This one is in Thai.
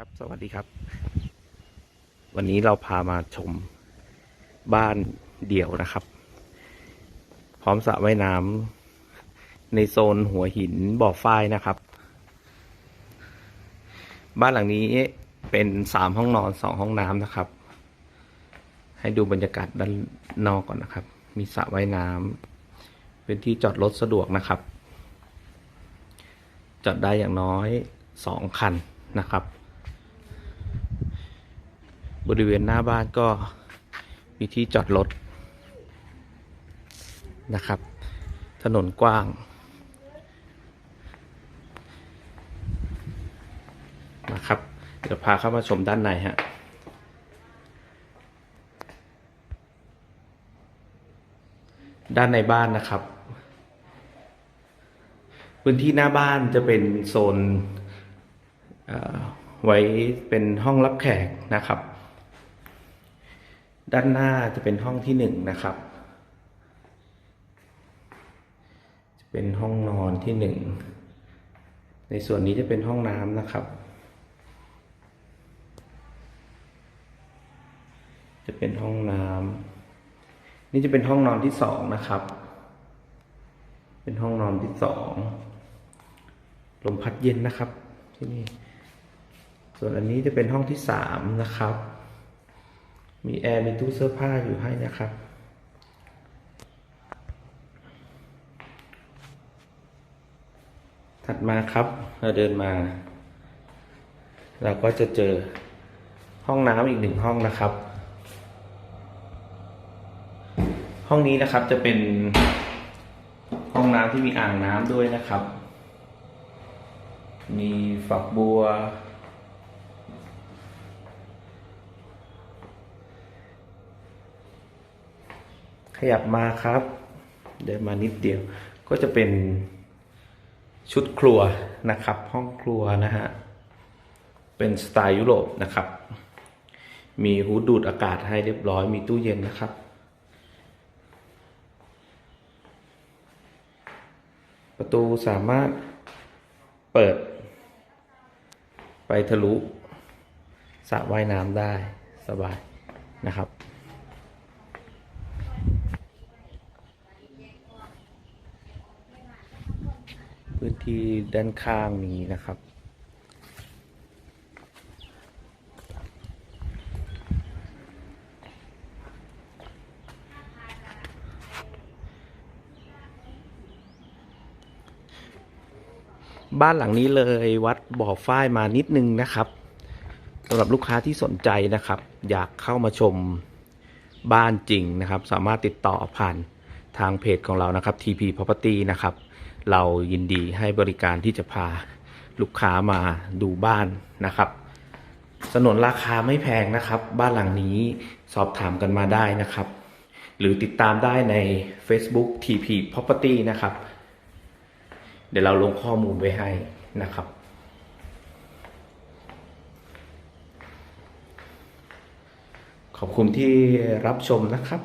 ครับ สวัสดีครับ วันนี้เราพามาชมบ้านเดี่ยวนะครับ พร้อมสระว่ายน้ำในโซนหัวหินบ่อฝ้ายนะครับ บ้านหลังนี้เป็นสามห้องนอนสองห้องน้ำนะครับ ให้ดูบรรยากาศด้านนอกก่อนนะครับ มีสระว่ายน้ำเป็นที่จอดรถสะดวกนะครับ จอดได้อย่างน้อยสองคันนะครับ บริเวณหน้าบ้านก็มีที่จอดรถนะครับ ถนนกว้างนะครับ เดี๋ยวพาเข้ามาชมด้านในฮะด้านในบ้านนะครับ พื้นที่หน้าบ้านจะเป็นโซนไว้เป็นห้องรับแขกนะครับ ด้านหน้าจะเป็นห้องที่หนึ่งนะครับ จะเป็นห้องนอนที่หนึ่ง ในส่วนนี้จะเป็นห้องน้ำนะครับ จะเป็นห้องน้ำนี่จะเป็นห้องนอนที่สองนะครับ เป็นห้องนอนที่สองลมพัดเย็นนะครับที่นี่ ส่วนอันนี้จะเป็นห้องที่สามนะครับ มีแอร์ มีตู้เสื้อผ้าอยู่ให้นะครับ ถัดมาครับ เราเดินมา เราก็จะเจอห้องน้ำอีกหนึ่งห้องนะครับ ห้องนี้นะครับจะเป็นห้องน้ำที่มีอ่างน้ำด้วยนะครับ มีฝักบัว ขยับมาครับ เดินมานิดเดียว ก็จะเป็นชุดครัวนะครับ ห้องครัวนะฮะ เป็นสไตล์ยุโรปนะครับ มีหูดูดอากาศให้เรียบร้อย มีตู้เย็นนะครับ ประตูสามารถเปิด ไปทะลุสระว่ายน้ำได้สบายนะครับ พื้นที่ด้านข้างนี้นะครับ บ้านหลังนี้เลยวัดบ่อฝ้ายมานิดนึงนะครับสำหรับลูกค้าที่สนใจนะครับ อยากเข้ามาชมบ้านจริงนะครับ สามารถติดต่อผ่านทางเพจของเรานะครับ TP Property นะครับ เรายินดีให้บริการที่จะพาลูกค้ามาดูบ้านนะครับสนนราคาไม่แพงนะครับ บ้านหลังนี้สอบถามกันมาได้นะครับ หรือติดตามได้ใน Facebook TP Property นะครับ เดี๋ยวเราลงข้อมูลไว้ให้นะครับ ขอบคุณที่รับชมนะครับ